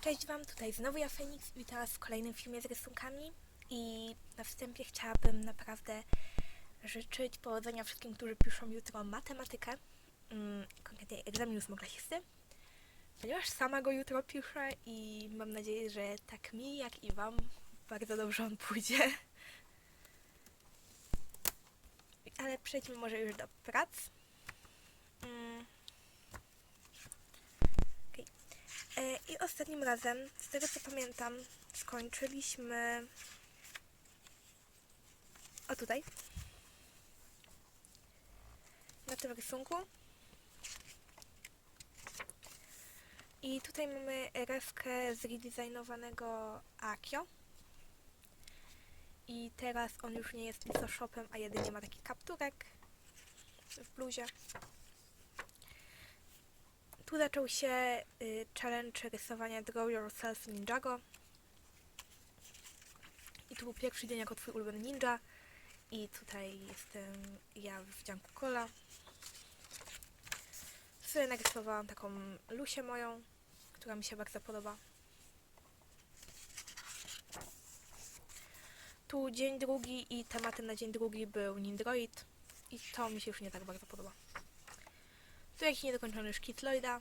Cześć Wam, tutaj znowu ja Feniks. Witam Was w kolejnym filmie z rysunkami i na wstępie chciałabym naprawdę życzyć powodzenia wszystkim, którzy piszą jutro matematykę, mm, konkretnie egzamin ósmoklasisty, ponieważ sama go jutro piszę i mam nadzieję, że tak mi, jak i Wam bardzo dobrze on pójdzie. Ale przejdźmy może już do prac. Mm. E, I ostatnim razem, z tego co pamiętam, skończyliśmy. O tutaj. Na tym rysunku. I tutaj mamy reskę zredesignowanego Akio. I teraz on już nie jest Photoshopem, a jedynie ma taki kapturek w bluzie. Tu zaczął się y, challenge rysowania Draw Yourself Ninjago. I tu był pierwszy dzień jako twój ulubiony ninja. I tutaj jestem ja w wdzianku kola. Sobie narysowałam taką Lusię moją, która mi się bardzo podoba. Tu dzień drugi i tematem na dzień drugi był Nindroid. I to mi się już nie tak bardzo podoba. Tu jakiś niedokończony szkic Lloyda.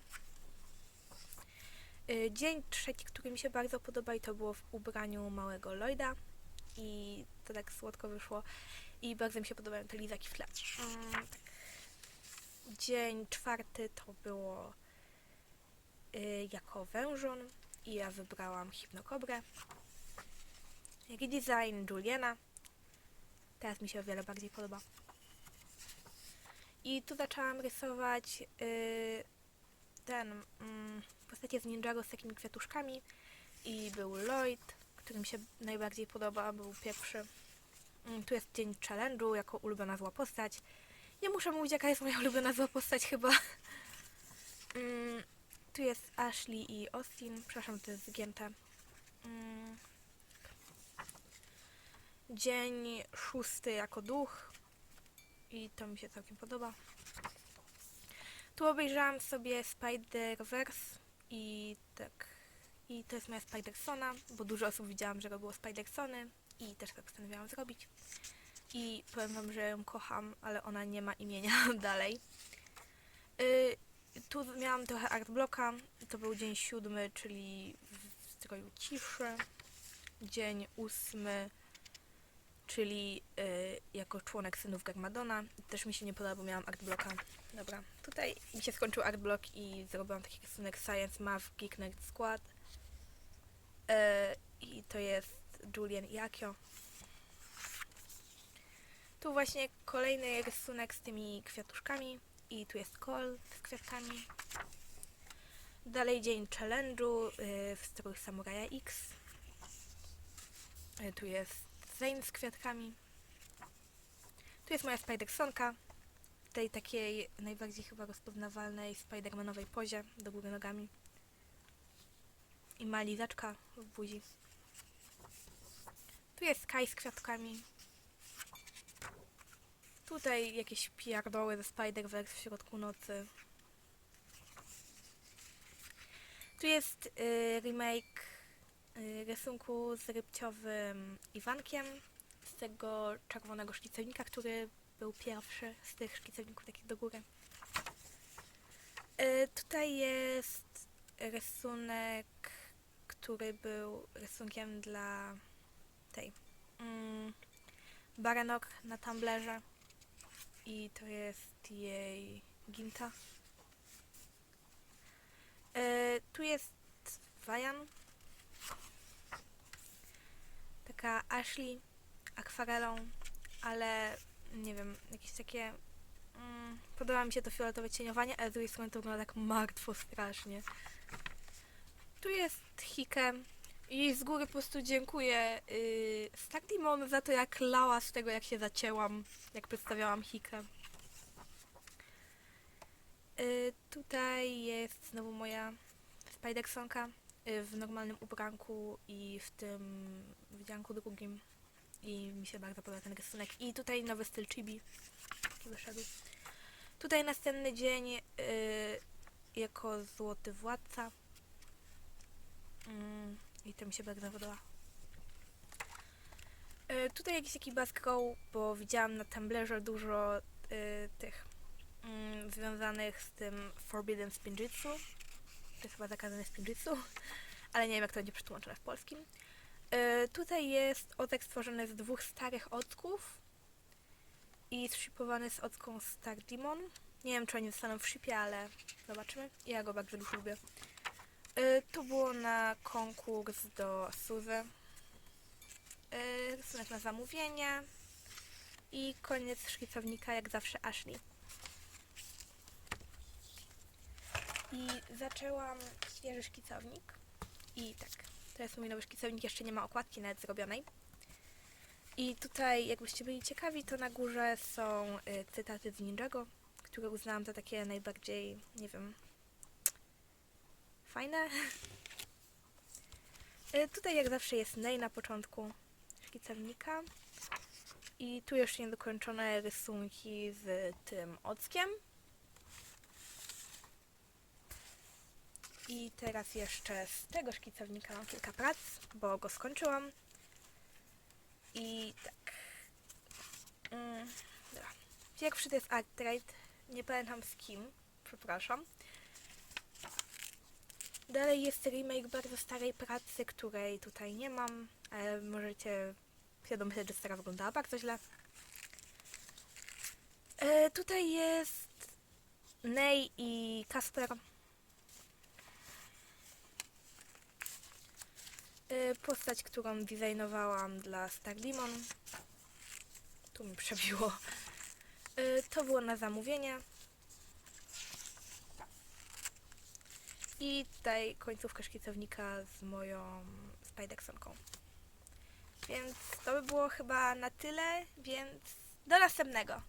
Y, Dzień trzeci, który mi się bardzo podoba i to było w ubraniu małego Lloyda. I to tak słodko wyszło. I bardzo mi się podobają te lizaki w tle. Mm. Dzień czwarty to było y, jako wężon. I ja wybrałam hipnokobrę. Redesign Juliana. Teraz mi się o wiele bardziej podoba. I tu zaczęłam rysować yy, ten mm, postacie z Ninjago z takimi kwiatuszkami i był Lloyd, który mi się najbardziej podoba, był pierwszy. Mm, tu jest dzień challenge'u jako ulubiona zła postać. Nie muszę mówić jaka jest moja ulubiona zła postać chyba. mm, tu jest Ashley i Austin, przepraszam, to jest zgięte. Mm. Dzień szósty jako duch, i to mi się całkiem podoba. Tu obejrzałam sobie Spider-Verse i tak. I to jest moja Spidersona, bo dużo osób widziałam, że robiło Spidersony i też tak postanowiłam zrobić. I powiem wam, że ją kocham, ale ona nie ma imienia dalej. Y, tu miałam trochę artblocka. To był dzień siódmy, czyli w stroju ciszy. Dzień ósmy czyli y, jako członek synów Garmadona. Też mi się nie podoba, bo miałam artblocka. Dobra, tutaj mi się skończył artblock i zrobiłam taki rysunek Science Math Geek Nerd Squad. Y, I to jest Julian i Akio. Tu właśnie kolejny rysunek z tymi kwiatuszkami i tu jest kol z kwiatkami. Dalej dzień challenge'u y, w stroju Samuraja X. Y, tu jest Zane z kwiatkami. Tu jest moja Spidersonka. W tej takiej najbardziej chyba rozpoznawalnej Spidermanowej pozie do góry nogami. I ma lizaczka w buzi. Tu jest Sky z kwiatkami. Tutaj jakieś pierdoły ze Spider-Verse w środku nocy. Tu jest y, remake rysunku z rybciowym Iwankiem z tego czerwonego szkicownika, który był pierwszy z tych szkicowników takich do góry. Y, tutaj jest rysunek, który był rysunkiem dla tej mm, Baranok na Tumblerze i to jest jej ginta. Y, tu jest Wajan taka Ashley akwarelą, ale nie wiem, jakieś takie. Mm, podoba mi się to fioletowe cieniowanie, ale z drugiej strony to wygląda tak martwo strasznie. Tu jest Hike. I z góry po prostu dziękuję yy, Startimon za to, jak lała z tego, jak się zacięłam, jak przedstawiałam Hikę. Yy, tutaj jest znowu moja Spidersonka w normalnym ubranku i w tym wdzianku drugim. I mi się bardzo podoba ten rysunek. I tutaj nowy styl chibi, jaki wyszedł. Tutaj następny dzień y, jako złoty władca. to mi się bardzo podoba. Y, tutaj jakiś taki baskrow, bo widziałam na Tumblrze dużo y, tych mm, związanych z tym Forbidden Spinjitzu. To jest chyba zakazane Spinjitzu, ale nie wiem jak to będzie przetłumaczone w polskim. Y, tutaj jest otek stworzony z dwóch starych ocków i zshipowany z ocką Star Demon. Nie wiem, czy oni zostaną w shipie, ale zobaczymy. Ja go bardzo lubię. Y, to było na konkurs do Suzy. Y, rysunek na zamówienie. I koniec szkicownika, jak zawsze Ashley. I zaczęłam świeży szkicownik. I tak, to jest mój nowy szkicownik, jeszcze nie ma okładki nawet zrobionej. I tutaj, jakbyście byli ciekawi, to na górze są y, cytaty z Ninjago, które uznałam za takie najbardziej, nie wiem, fajne. Y, tutaj jak zawsze jest Ney na początku szkicownika. I tu jeszcze niedokończone rysunki z tym ockiem. I teraz jeszcze z tego szkicownika mam kilka prac, bo go skończyłam. I tak. Mm. Pierwszy to jest Art Trade. Nie pamiętam z kim. Przepraszam. Dalej jest remake bardzo starej pracy, której tutaj nie mam, ale możecie się domyśleć, że stara wyglądała bardzo źle. E, tutaj jest Ney i Kasper. Postać, którą designowałam dla Star Demon. Tu mi przebiło. E, to było na zamówienie. I tutaj końcówka szkicownika z moją Spidersonką. Więc to by było chyba na tyle, więc do następnego.